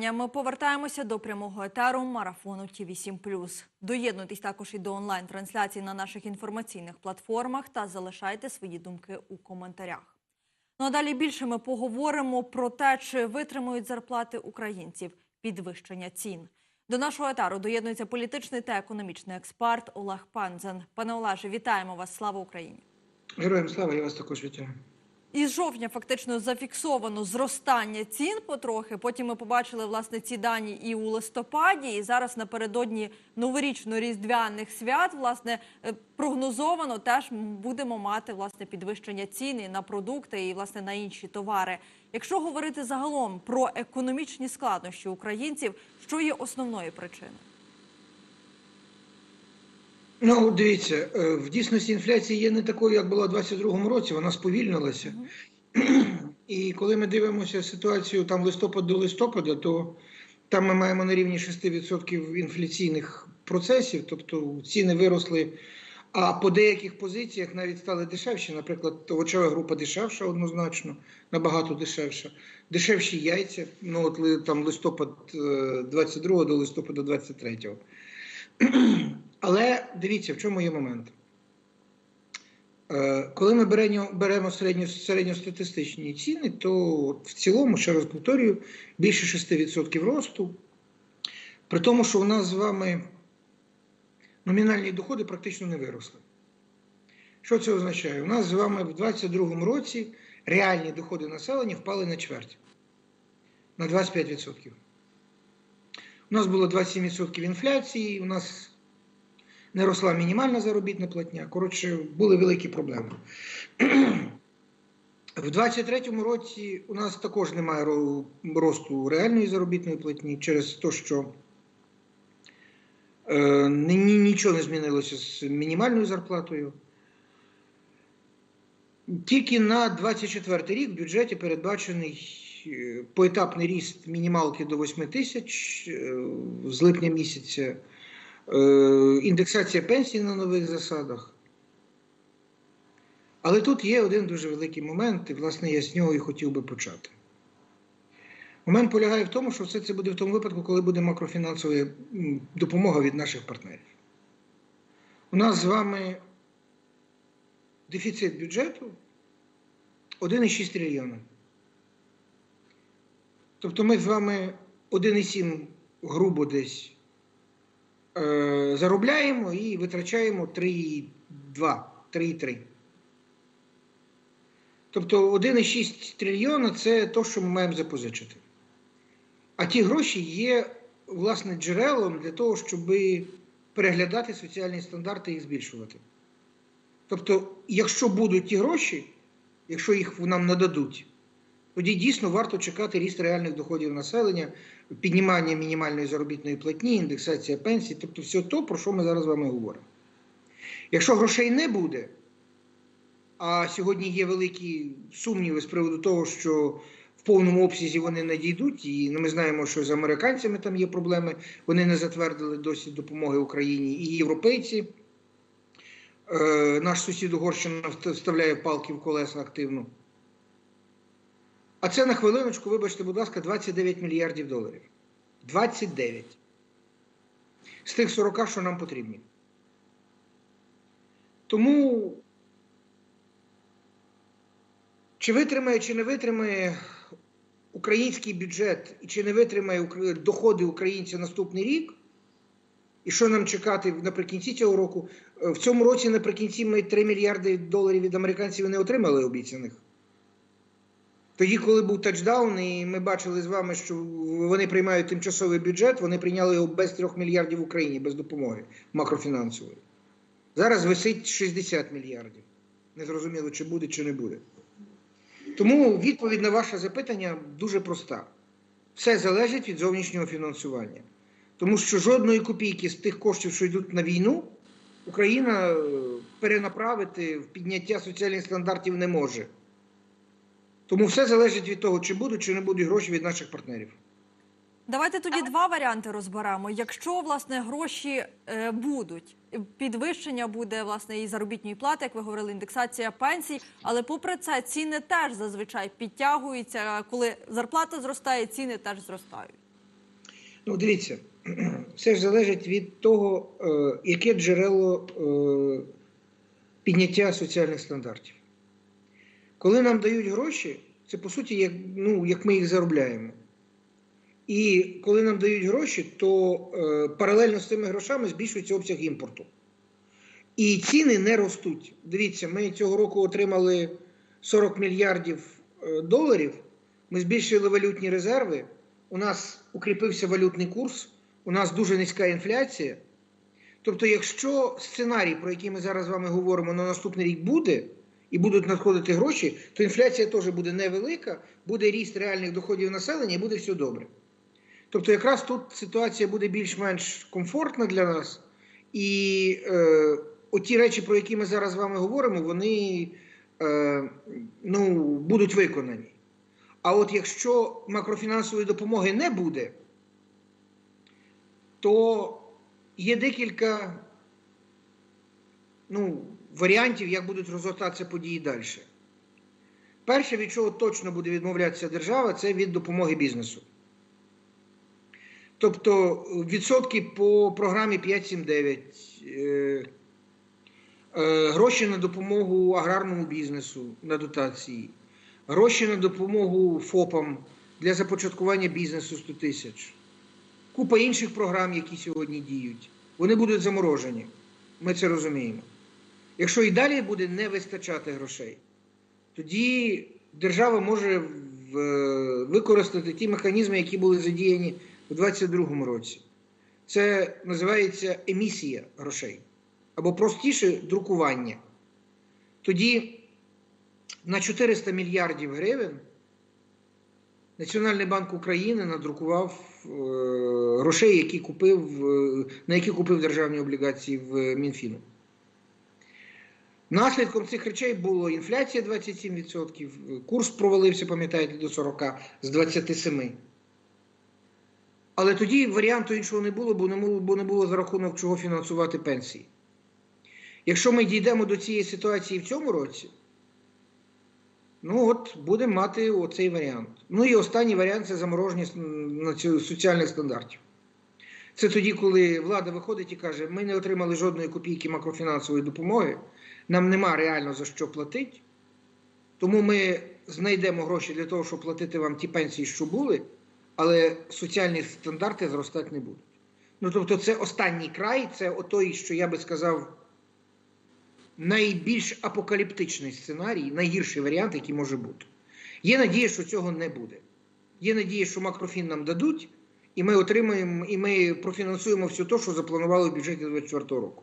вітання. Ми повертаємося до прямого етеру марафону ТІВІ 7 Доєднуйтесь також і до онлайн-трансляції на наших інформаційних платформах та залишайте свої думки у коментарях. Ну а далі більше ми поговоримо про те, чи витримують зарплати українців підвищення цін. До нашого етеру доєднується політичний та економічний експерт Олег Панзен. Пане Олеже, вітаємо вас! Слава Україні! Героям слава, я вас також вітаю. Із жовтня фактично зафіксовано зростання цін потрохи. Потім ми побачили власне ці дані і у листопаді. І зараз напередодні новорічно-різдвяних свят власне е, прогнозовано теж будемо мати власне підвищення цін і на продукти і власне на інші товари. Якщо говорити загалом про економічні складнощі українців, що є основною причиною? Ну, дивіться, е, в дійсності інфляція є не такою, як була у 2022 році, вона сповільнилася. І коли ми дивимося ситуацію там листопад до листопада, то там ми маємо на рівні 6% інфляційних процесів, тобто ціни виросли, а по деяких позиціях навіть стали дешевші. Наприклад, овочева група дешевша однозначно, набагато дешевша. Дешевші яйця, ну от там листопад е, 22 до листопада 23. Але дивіться, в чому є момент. Е, Коли ми беремо, беремо середньо, середньостатистичні ціни, то в цілому, ще раз повторюю, більше 6% росту. При тому, що у нас з вами номінальні доходи практично не виросли. Що це означає? У нас з вами в 2022 році реальні доходи населення впали на чверть, на 25%. У нас було 27% інфляції, у нас не росла мінімальна заробітна платня. Коротше, були великі проблеми. В 2023 році у нас також немає росту реальної заробітної платні через те, що е, ні- ні- нічого не змінилося з мінімальною зарплатою. Тільки на 24 рік в бюджеті передбачений е, поетапний ріст мінімалки до 8 тисяч е, з липня місяця, індексація пенсій на нових засадах. Але тут є один дуже великий момент, і, власне, я з нього і хотів би почати. Момент полягає в тому, що все це буде в тому випадку, коли буде макрофінансова допомога від наших партнерів. У нас з вами дефіцит бюджету 1,6 трильйона. Тобто ми з вами 1,7 грубо десь е, заробляємо і витрачаємо 3,2, 3,3. Тобто 1,6 трильйона це те, що ми маємо запозичити. А ті гроші є, власне, джерелом для того, щоб переглядати соціальні стандарти і збільшувати. Тобто, якщо будуть ті гроші, якщо їх нам нададуть, тоді дійсно варто чекати ріст реальних доходів населення, піднімання мінімальної заробітної платні, індексація пенсій, тобто все то, про що ми зараз з вами говоримо. Якщо грошей не буде, а сьогодні є великі сумніви з приводу того, що в повному обсязі вони надійдуть, і ну, ми знаємо, що з американцями там є проблеми, вони не затвердили досі допомоги Україні і європейці. Е, наш сусід Угорщина вставляє палки в колеса активно. А це на хвилиночку, вибачте, будь ласка, 29 мільярдів доларів. 29. З тих 40, що нам потрібні. Тому чи витримає, чи не витримає український бюджет, і чи не витримає доходи українця наступний рік? І що нам чекати наприкінці цього року? Е, В цьому році наприкінці ми 3 мільярди доларів від американців не отримали обіцяних. Тоді, коли був тачдаун, і ми бачили з вами, що вони приймають тимчасовий бюджет, вони прийняли його без 3 мільярдів в Україні, без допомоги макрофінансової. Зараз висить 60 мільярдів. Незрозуміло, чи буде, чи не буде. Тому відповідь на ваше запитання дуже проста: все залежить від зовнішнього фінансування. Тому що жодної копійки з тих коштів, що йдуть на війну, Україна е, перенаправити в підняття соціальних стандартів не може. Тому все залежить від того, чи будуть, чи не будуть гроші від наших партнерів. Давайте тоді два варіанти розберемо. Якщо власне гроші е, будуть, підвищення буде власне і заробітної плати, як ви говорили, індексація пенсій. Але попри це ціни теж зазвичай підтягуються. Коли зарплата зростає, ціни теж зростають. Ну, дивіться, все ж залежить від того, е, яке джерело е, підняття соціальних стандартів. Коли нам дають гроші, це по суті як, ну, як ми їх заробляємо. І коли нам дають гроші, то е, паралельно з цими грошами збільшується обсяг імпорту. І ціни не ростуть. Дивіться, ми цього року отримали 40 мільярдів е, доларів. Ми збільшили валютні резерви. У нас укріпився валютний курс, у нас дуже низька інфляція. Тобто, якщо сценарій, про який ми зараз з вами говоримо, на наступний рік буде, і будуть надходити гроші, то інфляція теж буде невелика, буде ріст реальних доходів населення і буде все добре. Тобто, якраз тут ситуація буде більш-менш комфортна для нас, і е, оті речі, про які ми зараз з вами говоримо, вони е, ну, будуть виконані. А от якщо макрофінансової допомоги не буде, то є декілька ну, варіантів, як будуть розгортатися події далі. Перше, від чого точно буде відмовлятися держава, це від допомоги бізнесу. Тобто відсотки по програмі 579, е, е, гроші на допомогу аграрному бізнесу на дотації, гроші на допомогу ФОПам для започаткування бізнесу 100 тисяч, купа інших програм, які сьогодні діють, вони будуть заморожені. Ми це розуміємо. Якщо і далі буде не вистачати грошей, тоді держава може в- використати ті механізми, які були задіяні у 2022 році. Це називається емісія грошей або простіше друкування. Тоді на 400 мільярдів гривень Національний банк України надрукував е, грошей, які купив, е, на які купив державні облігації в Мінфіну. Наслідком цих речей було інфляція 27%, курс провалився, пам'ятаєте, до 40 з 27. Але тоді варіанту іншого не було, бо не було, бо не було за рахунок чого фінансувати пенсії. Якщо ми дійдемо до цієї ситуації в цьому році, ну от будемо мати оцей варіант. Ну і останній варіант це замороження соціальних стандартів. Це тоді, коли влада виходить і каже, ми не отримали жодної копійки макрофінансової допомоги, нам нема реально за що платити, тому ми знайдемо гроші для того, щоб платити вам ті пенсії, що були, але соціальні стандарти зростати не будуть. Ну тобто, це останній край, це отой, що я би сказав, найбільш апокаліптичний сценарій, найгірший варіант, який може бути. Є надія, що цього не буде. Є надія, що макрофін нам дадуть, і ми отримаємо, і ми профінансуємо все те, що запланували в бюджеті 2024 року.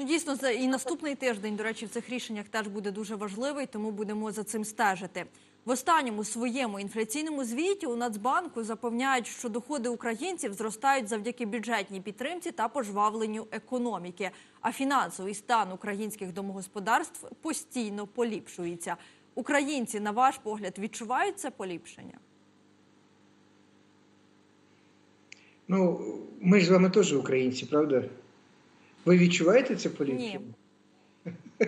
Ну, дійсно, це і наступний тиждень, до речі, в цих рішеннях теж буде дуже важливий, тому будемо за цим стежити. В останньому своєму інфляційному звіті у Нацбанку запевняють, що доходи українців зростають завдяки бюджетній підтримці та пожвавленню економіки. А фінансовий стан українських домогосподарств постійно поліпшується. Українці, на ваш погляд, відчувають це поліпшення? Ну, ми ж з вами теж українці, правда? Ви відчуваєте це поліпшення? Ні.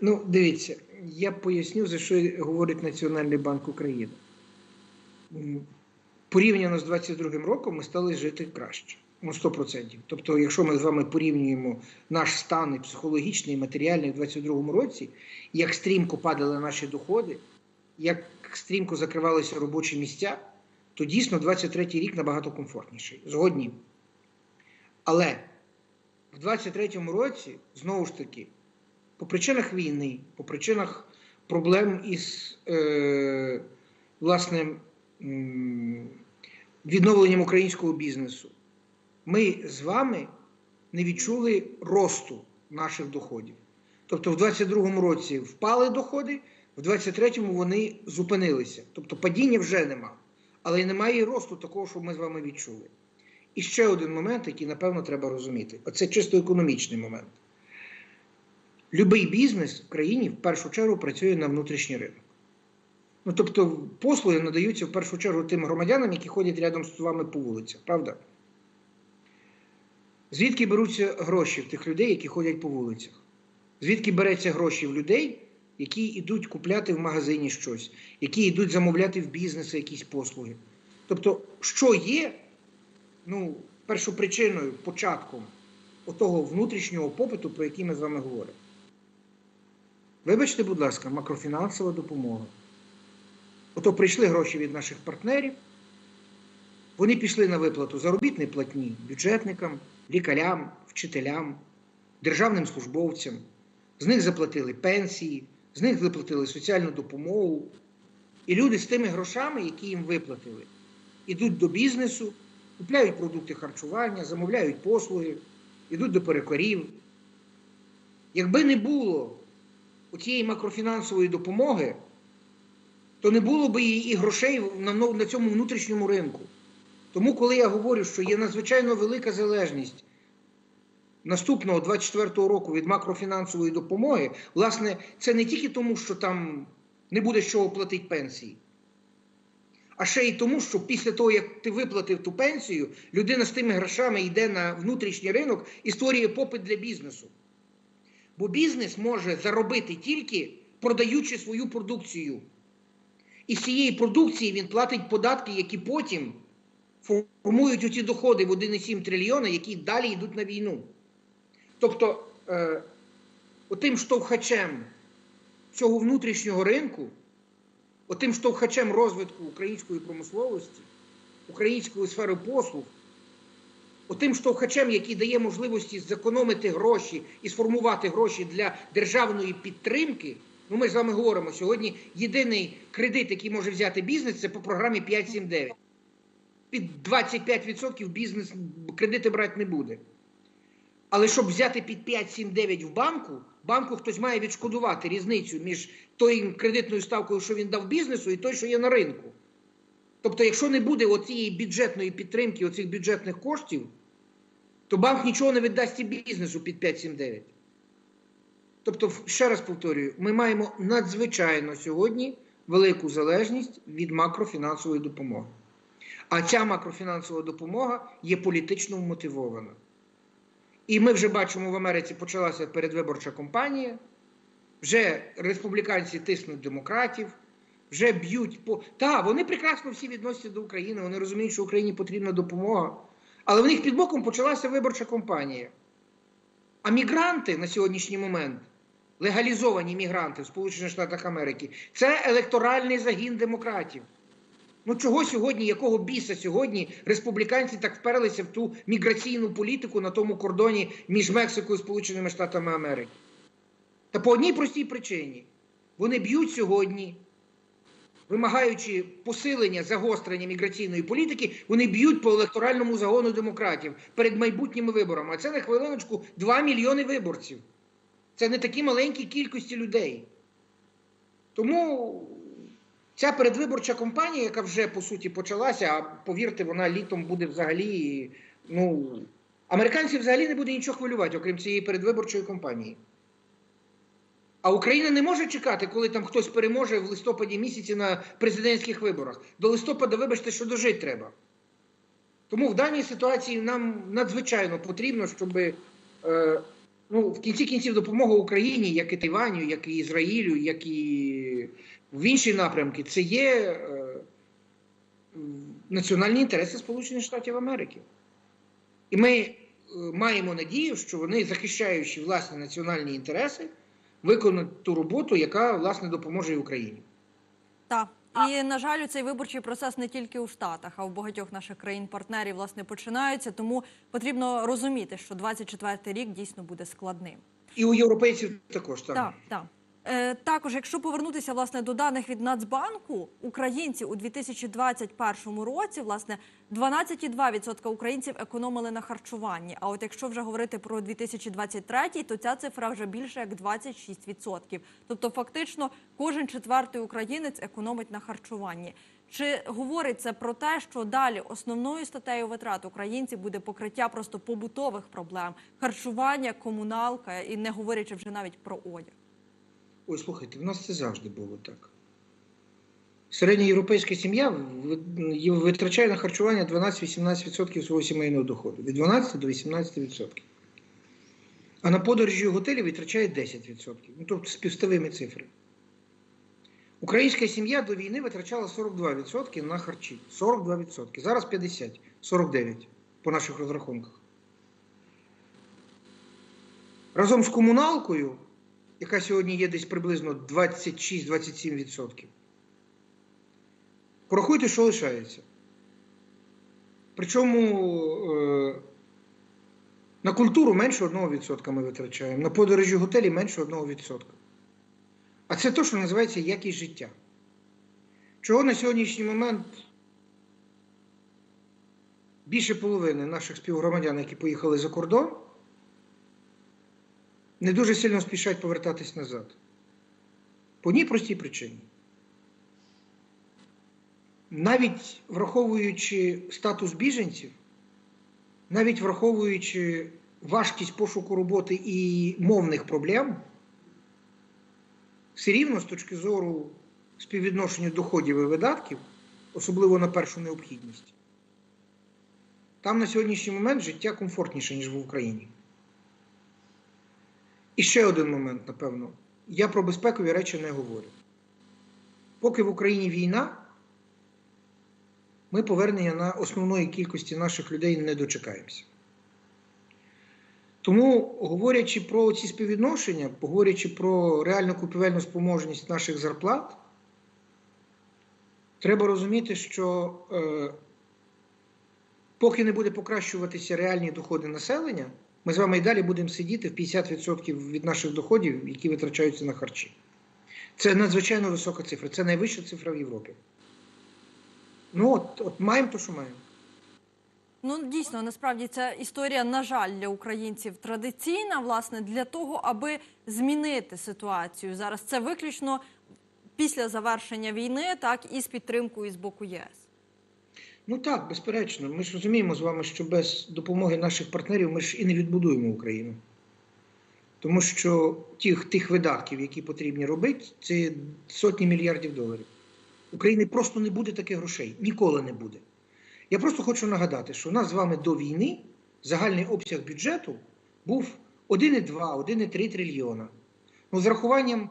Ну, дивіться, я поясню, за що говорить Національний банк України. Порівняно з 22 роком ми стали жити краще. Ну, 100%. Тобто, якщо ми з вами порівнюємо наш стан і психологічний, і матеріальний в 22 році, як стрімко падали наші доходи, як стрімко закривалися робочі місця, то дійсно 23 рік набагато комфортніший. Згодні. Але в 23 році, знову ж таки, по причинах війни, по причинах проблем із е, власним відновленням українського бізнесу, ми з вами не відчули росту наших доходів. Тобто в 22-му році впали доходи, в 23-му вони зупинилися. Тобто падіння вже нема. Але й немає і росту такого, що ми з вами відчули. І ще один момент, який, напевно, треба розуміти. Оце чисто економічний момент. Любий бізнес в країні в першу чергу працює на внутрішній ринок. Ну, тобто, послуги надаються в першу чергу тим громадянам, які ходять рядом з вами по вулицях, правда? Звідки беруться гроші в тих людей, які ходять по вулицях? Звідки береться гроші в людей, які йдуть купляти в магазині щось, які йдуть замовляти в бізнеси якісь послуги? Тобто, що є ну, першопричиною, початком отого внутрішнього попиту, про який ми з вами говоримо? Вибачте, будь ласка, макрофінансова допомога. Ото прийшли гроші від наших партнерів, вони пішли на виплату заробітної платні бюджетникам, лікарям, вчителям, державним службовцям. З них заплатили пенсії, з них заплатили соціальну допомогу. І люди з тими грошами, які їм виплатили, ідуть до бізнесу, купляють продукти харчування, замовляють послуги, йдуть до перекорів. Якби не було цієї макрофінансової допомоги, то не було б і, грошей на цьому внутрішньому ринку. Тому, коли я говорю, що є надзвичайно велика залежність наступного 24-го року від макрофінансової допомоги, власне, це не тільки тому, що там не буде з чого платити пенсії, а ще й тому, що після того, як ти виплатив ту пенсію, людина з тими грошами йде на внутрішній ринок і створює попит для бізнесу. Бо бізнес може заробити тільки продаючи свою продукцію. І з цієї продукції він платить податки, які потім формують оці доходи в 1,7 трильйона, які далі йдуть на війну. Тобто, е, отим штовхачем цього внутрішнього ринку, отим штовхачем розвитку української промисловості, української сфери послуг, отим штовхачем, який дає можливості зекономити гроші і сформувати гроші для державної підтримки. Ну, ми з вами говоримо сьогодні. Єдиний кредит, який може взяти бізнес, це по програмі 5.7.9. Під 25% бізнес кредити брати не буде. Але щоб взяти під 5-7-9 в банку, банку хтось має відшкодувати різницю між тою кредитною ставкою, що він дав бізнесу, і той, що є на ринку. Тобто, якщо не буде оцієї бюджетної підтримки, оцих бюджетних коштів, то банк нічого не віддасть і бізнесу під 5-7-9. Тобто, ще раз повторюю, ми маємо надзвичайно сьогодні велику залежність від макрофінансової допомоги. А ця макрофінансова допомога є політично вмотивована. І ми вже бачимо в Америці почалася передвиборча кампанія. Вже республіканці тиснуть демократів, вже б'ють по. Так, вони прекрасно всі відносяться до України, вони розуміють, що Україні потрібна допомога. Але в них під боком почалася виборча кампанія. А мігранти на сьогоднішній момент, легалізовані мігранти в Сполучених Штатах Америки, це електоральний загін демократів. Ну чого сьогодні, якого біса сьогодні республіканці так вперлися в ту міграційну політику на тому кордоні між Мексикою і Сполученими Штатами Америки? Та по одній простій причині. Вони б'ють сьогодні, вимагаючи посилення загострення міграційної політики, вони б'ють по електоральному загону демократів перед майбутніми виборами. А це на хвилиночку 2 мільйони виборців. Це не такі маленькі кількості людей. Тому ця передвиборча кампанія, яка вже по суті почалася, а повірте, вона літом буде взагалі. Ну, американців взагалі не буде нічого хвилювати, окрім цієї передвиборчої кампанії. А Україна не може чекати, коли там хтось переможе в листопаді місяці на президентських виборах. До листопада, вибачте, що дожити треба. Тому в даній ситуації нам надзвичайно потрібно, щоб е, ну, в кінці кінців допомога Україні, як і Тайваню, як і Ізраїлю, як і в інші напрямки, це є е, національні інтереси Сполучених Штатів Америки. І ми е, маємо надію, що вони, захищаючи власні національні інтереси, виконують ту роботу, яка власне допоможе і Україні. Так. І на жаль, цей виборчий процес не тільки у Штатах, а в багатьох наших країн-партнерів власне починаються. Тому потрібно розуміти, що 24-й рік дійсно буде складним. І у європейців також так. Так, так. Е, також, якщо повернутися власне до даних від Нацбанку, українці у 2021 році власне 12,2% українців економили на харчуванні. А от якщо вже говорити про 2023, то ця цифра вже більше як 26%. Тобто, фактично, кожен четвертий українець економить на харчуванні. Чи говорить це про те, що далі основною статтею витрат українців буде покриття просто побутових проблем, харчування, комуналка і не говорячи вже навіть про одяг? Ой, слухайте, в нас це завжди було так. Середньоєвропейська сім'я витрачає на харчування 12-18% свого сімейного доходу. Від 12 до 18%. А на подорожі в готелі витрачає 10%. Ну, тобто співставими цифрами. Українська сім'я до війни витрачала 42% на харчі. 42%. Зараз 50%, 49% по наших розрахунках. Разом з комуналкою, яка сьогодні є десь приблизно 26-27%. Порахуйте, що лишається. Причому е, на культуру менше 1% ми витрачаємо, на подорожі готелі менше 1%. А це те, що називається якість життя. Чого на сьогоднішній момент більше половини наших співгромадян, які поїхали за кордон, не дуже сильно спішать повертатись назад. По одній простій причині. Навіть враховуючи статус біженців, навіть враховуючи важкість пошуку роботи і мовних проблем, все рівно з точки зору співвідношення доходів і видатків, особливо на першу необхідність, там на сьогоднішній момент життя комфортніше, ніж в Україні. І ще один момент, напевно. Я про безпекові речі не говорю. Поки в Україні війна, ми повернення на основної кількості наших людей не дочекаємося. Тому, говорячи про ці співвідношення, говорячи про реальну купівельну спроможність наших зарплат, треба розуміти, що е, поки не буде покращуватися реальні доходи населення, ми з вами і далі будемо сидіти в 50% від наших доходів, які витрачаються на харчі. Це надзвичайно висока цифра, це найвища цифра в Європі. Ну, от, от маємо то, що маємо. Ну дійсно, насправді ця історія, на жаль, для українців традиційна, власне, для того, аби змінити ситуацію. Зараз це виключно після завершення війни, так і з підтримкою з боку ЄС. Ну так, безперечно. Ми ж розуміємо з вами, що без допомоги наших партнерів ми ж і не відбудуємо Україну. Тому що тих, тих видатків, які потрібні робити, це сотні мільярдів доларів. України просто не буде таких грошей. Ніколи не буде. Я просто хочу нагадати, що у нас з вами до війни загальний обсяг бюджету був 1,2, 1,3 трильйона. Ну, з рахуванням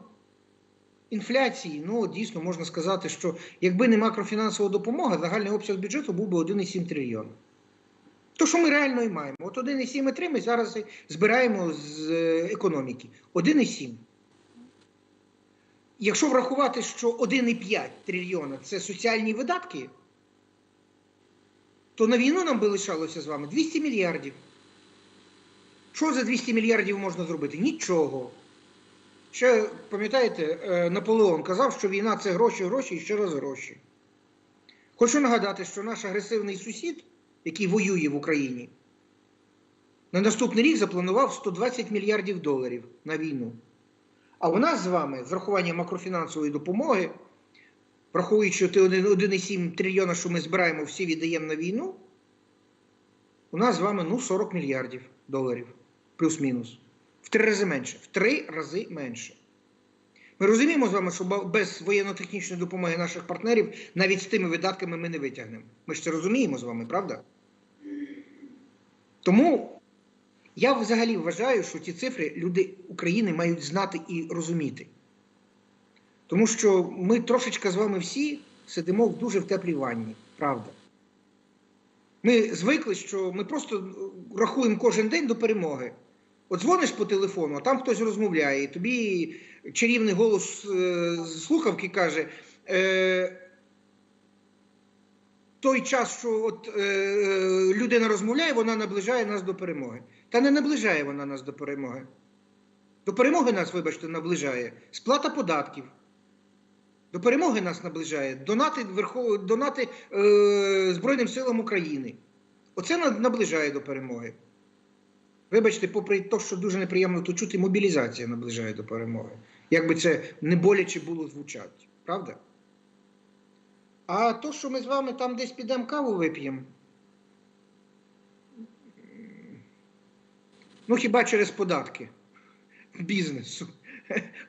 інфляції, ну дійсно можна сказати, що якби не макрофінансова допомога, загальний обсяг бюджету був би 1,7 трильйона. То, що ми реально і маємо. От 1,7,3 ми зараз збираємо з е, економіки. 1,7. Якщо врахувати, що 1,5 трильйона це соціальні видатки, то на війну нам би лишалося з вами 200 мільярдів. Що за 200 мільярдів можна зробити? Нічого. Ще пам'ятаєте, е, Наполеон казав, що війна це гроші, гроші і ще раз гроші. Хочу нагадати, що наш агресивний сусід, який воює в Україні, на наступний рік запланував 120 мільярдів доларів на війну. А у нас з вами, з врахуванням макрофінансової допомоги, враховуючи 1,7 трильйона, що ми збираємо, всі віддаємо на війну, у нас з вами ну, 40 мільярдів доларів, плюс-мінус. В три рази менше. В три рази менше. Ми розуміємо з вами, що без воєнно-технічної допомоги наших партнерів навіть з тими видатками ми не витягнемо. Ми ж це розуміємо з вами, правда? Тому я взагалі вважаю, що ці цифри люди України мають знати і розуміти. Тому що ми трошечки з вами всі сидимо в дуже в теплій ванні, правда. Ми звикли, що ми просто рахуємо кожен день до перемоги. От дзвониш по телефону, а там хтось розмовляє, і тобі чарівний голос е, слухавки каже. Е, той час, що от, е, людина розмовляє, вона наближає нас до перемоги. Та не наближає вона нас до перемоги. До перемоги нас, вибачте, наближає сплата податків. До перемоги нас наближає донати, донати е, Збройним силам України. Оце наближає до перемоги. Вибачте, попри те, що дуже неприємно то чути, мобілізація наближає до перемоги. Як би це не боляче було звучати, правда? А то, що ми з вами там десь підемо каву вип'ємо. Ну, хіба через податки бізнесу.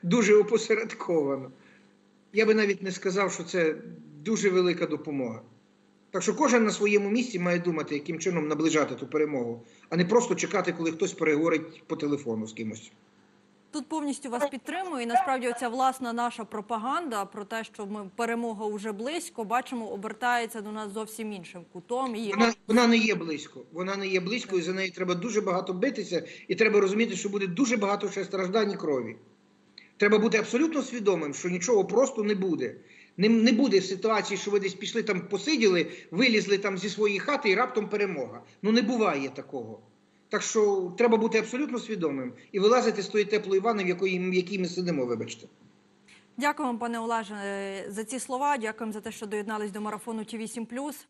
Дуже опосередковано. Я би навіть не сказав, що це дуже велика допомога. Так що кожен на своєму місці має думати, яким чином наближати ту перемогу, а не просто чекати, коли хтось переговорить по телефону з кимось. Тут повністю вас підтримую. І насправді оця власна наша пропаганда про те, що ми перемога вже близько, бачимо, обертається до нас зовсім іншим кутом. І Вона, вона не є близько. Вона не є близько, і за неї треба дуже багато битися, і треба розуміти, що буде дуже багато ще страждань і крові. Треба бути абсолютно свідомим, що нічого просто не буде. Не, не буде ситуації, що ви десь пішли там, посиділи, вилізли там зі своєї хати і раптом перемога. Ну не буває такого. Так що треба бути абсолютно свідомим і вилазити з тої теплої вани, в якої в якій ми сидимо, вибачте. Дякуємо, пане Олеже, за ці слова. Дякуємо за те, що доєднались до марафону Ті 8